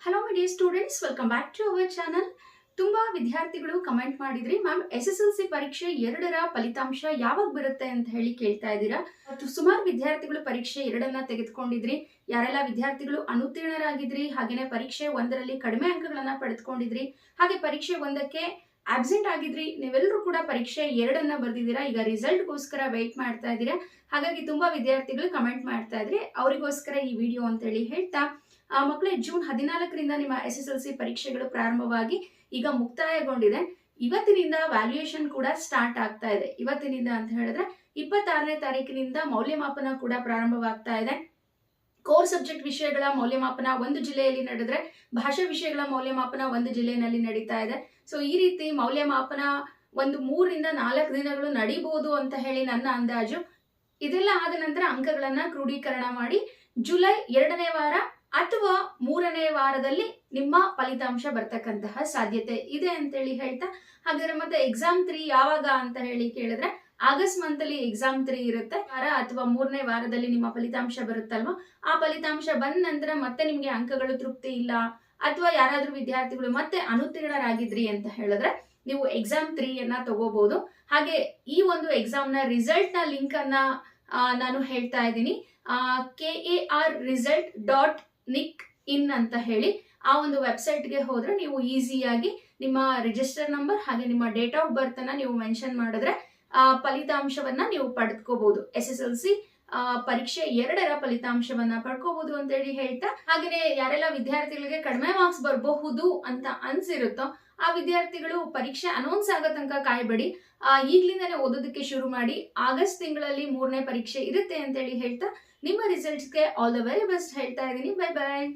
Hello my dear students welcome back to our channel ತುಂಬಾ ವಿದ್ಯಾರ್ಥಿಗಳು comment ಮಾಡಿದ್ರಿ ma'am S S L C ಪರೀಕ್ಷೆ ಎರಡರ ಫಲಿತಾಂಶ ಯಾವಾಗ ಬರುತ್ತೆ ಅಂತ ಹೇಳಿ ಕೇಳ್ತಾ ಇದ್ದೀರಾ? ಸುಮಾರು ವಿದ್ಯಾರ್ಥಿಗಳು ಪರೀಕ್ಷೆ ಎರಡನ್ನ ತೆಗೆದುಕೊಂಡಿದ್ರಿ. ಯಾರೆಲ್ಲ ವಿದ್ಯಾರ್ಥಿಗಳು ಅನುತ್ತೀರ್ಣರಾಗಿದ್ರಿ, ಹಾಗೇನೆ ಪರೀಕ್ಷೆ ಒಂದರಲ್ಲಿ ಕಡಿಮೆ ಅಂಕಗಳನ್ನ ಪಡೆದುಕೊಂಡಿದ್ರಿ, ಹಾಗೆ ಪರೀಕ್ಷೆ ಒಂದಕ್ಕೆ ಆಬ್ಸೆಂಟ್ ಆಗಿದ್ರಿ, ನೀವೆಲ್ಲರೂ ಕೂಡ ಪರೀಕ್ಷೆ ಎರಡನ್ನ ಬರ್ದಿದ್ದೀರಾ? ಈಗ ರಿಸಲ್ಟ್ಗೋಸ್ಕರ ವೆಯ್ಟ್ ಮಾಡ್ತಾ ಇದ್ದೀರಾ? ಹಾಗಾಗಿ ತುಂಬಾ ವಿದ್ಯಾರ್ಥಿಗಳು ಕಮೆಂಟ್ ಮಾಡ್ತಾ ಇದ್ರಿ, ಅವರಿಗೋಸ್ಕರ ಈ ವಿಡಿಯೋ ಅಂತ ಹೇಳಿ ಹೇಳ್ತಾ ಮಕ್ಕಳೇ, ಜೂನ್ ಹದಿನಾಲ್ಕರಿಂದ ನಿಮ್ಮ ಎಸ್ ಎಸ್ ಎಲ್ ಸಿ ಪರೀಕ್ಷೆಗಳು ಪ್ರಾರಂಭವಾಗಿ ಈಗ ಮುಕ್ತಾಯಗೊಂಡಿದೆ. ಇವತ್ತಿನಿಂದ ವ್ಯಾಲ್ಯೂಯೇಷನ್ ಕೂಡ ಸ್ಟಾರ್ಟ್ ಆಗ್ತಾ ಇದೆ. ಇವತ್ತಿನಿಂದ ಅಂತ ಹೇಳಿದ್ರೆ, ಇಪ್ಪತ್ತಾರನೇ ತಾರೀಕಿನಿಂದ ಮೌಲ್ಯಮಾಪನ ಕೂಡ ಪ್ರಾರಂಭವಾಗ್ತಾ ಇದೆ. ಕೋರ್ ಸಬ್ಜೆಕ್ಟ್ ವಿಷಯಗಳ ಮೌಲ್ಯಮಾಪನ ಒಂದು ಜಿಲ್ಲೆಯಲ್ಲಿ ನಡೆದ್ರೆ, ಭಾಷಾ ವಿಷಯಗಳ ಮೌಲ್ಯಮಾಪನ ಒಂದು ಜಿಲ್ಲೆಯಲ್ಲಿ ನಡೀತಾ ಇದೆ. ಸೊ ಈ ರೀತಿ ಮೌಲ್ಯಮಾಪನ ಒಂದು ಮೂರರಿಂದ ನಾಲ್ಕು ದಿನಗಳು ನಡೀಬಹುದು ಅಂತ ಹೇಳಿ ನನ್ನ ಅಂದಾಜು. ಇದೆಲ್ಲ ಆದ ನಂತರ ಅಂಕಗಳನ್ನ ಕ್ರೋಢೀಕರಣ ಮಾಡಿ ಜುಲೈ ಎರಡನೇ ವಾರ ಅಥವಾ ಮೂರನೇ ವಾರದಲ್ಲಿ ನಿಮ್ಮ ಫಲಿತಾಂಶ ಬರ್ತಕ್ಕಂತಹ ಸಾಧ್ಯತೆ ಇದೆ ಅಂತೇಳಿ ಹೇಳ್ತಾ, ಹಾಗಾದ್ರೆ ಮತ್ತೆ ಎಕ್ಸಾಮ್ ತ್ರೀ ಯಾವಾಗ ಅಂತ ಹೇಳಿ ಕೇಳಿದ್ರೆ, ಆಗಸ್ಟ್ ಮಂತ್ ಅಲ್ಲಿ ಎಕ್ಸಾಮ್ ತ್ರೀ ಇರುತ್ತೆ. ವಾರ ಅಥವಾ ಮೂರನೇ ವಾರದಲ್ಲಿ ನಿಮ್ಮ ಫಲಿತಾಂಶ ಬರುತ್ತಲ್ವಾ? ಆ ಫಲಿತಾಂಶ ಬಂದ ನಂತರ ಮತ್ತೆ ನಿಮ್ಗೆ ಅಂಕಗಳು ತೃಪ್ತಿ ಇಲ್ಲ, ಅಥವಾ ಯಾರಾದ್ರೂ ವಿದ್ಯಾರ್ಥಿಗಳು ಮತ್ತೆ ಅನುತ್ತೀರ್ಣರಾಗಿದ್ರಿ ಅಂತ ಹೇಳಿದ್ರೆ, ನೀವು ಎಕ್ಸಾಮ್ ತ್ರೀ ಅನ್ನ ತಗೋಬಹುದು ಹಾಗೆ ಈ ಒಂದು ಎಕ್ಸಾಮ್ನ ರಿಸಲ್ಟ್ನ ಲಿಂಕ್ ಅನ್ನ ನಾನು ಹೇಳ್ತಾ ಇದ್ದೀನಿ. K A R result dot nic in ಅಂತ ಹೇಳಿ ಆ ಒಂದು ವೆಬ್ಸೈಟ್ಗೆ ಹೋದ್ರೆ ನೀವು ಈಸಿಯಾಗಿ ನಿಮ್ಮ ರಿಜಿಸ್ಟರ್ ನಂಬರ್ ಹಾಗೆ ನಿಮ್ಮ ಡೇಟ್ ಆಫ್ ಬರ್ತ್ ಅನ್ನ ನೀವು ಮೆನ್ಷನ್ ಮಾಡಿದ್ರೆ, ಆ ಫಲಿತಾಂಶವನ್ನ ನೀವು ಪಡೆದುಕೋಬಹುದು ಎಸ್ ಎಸ್ ಎಲ್ ಸಿ ಪರೀಕ್ಷೆ ಎರಡರ ಫಲಿತಾಂಶವನ್ನ ಪಡ್ಕೋಬಹುದು ಅಂತ ಹೇಳಿ ಹೇಳ್ತಾ ಹಾಗೆಯೇ ಯಾರೆಲ್ಲ ವಿದ್ಯಾರ್ಥಿಗಳಿಗೆ ಕಡಿಮೆ ಮಾರ್ಕ್ಸ್ ಬರಬಹುದು ಅಂತ ಅನ್ಸಿರುತ್ತೋ ಆ ವಿದ್ಯಾರ್ಥಿಗಳು ಪರೀಕ್ಷೆ ಅನೌನ್ಸ್ ಆಗೋ ತನಕ ಕಾಯಬೇಡಿ. ಈಗ್ಲಿಂದಾನೇ ಓದೋದಕ್ಕೆ ಶುರು ಮಾಡಿ. ಆಗಸ್ಟ್ ತಿಂಗಳಲ್ಲಿ ಮೂರನೇ ಪರೀಕ್ಷೆ ಇರುತ್ತೆ ಅಂತ ಹೇಳಿ ಹೇಳ್ತಾ ನಿಮ್ಮ ರಿಸಲ್ಟ್ಸ್ಗೆ ಆಲ್ ದ ವೆರಿ ಬೆಸ್ಟ್ ಹೇಳ್ತಾ ಇದ್ದೀನಿ. Bye bye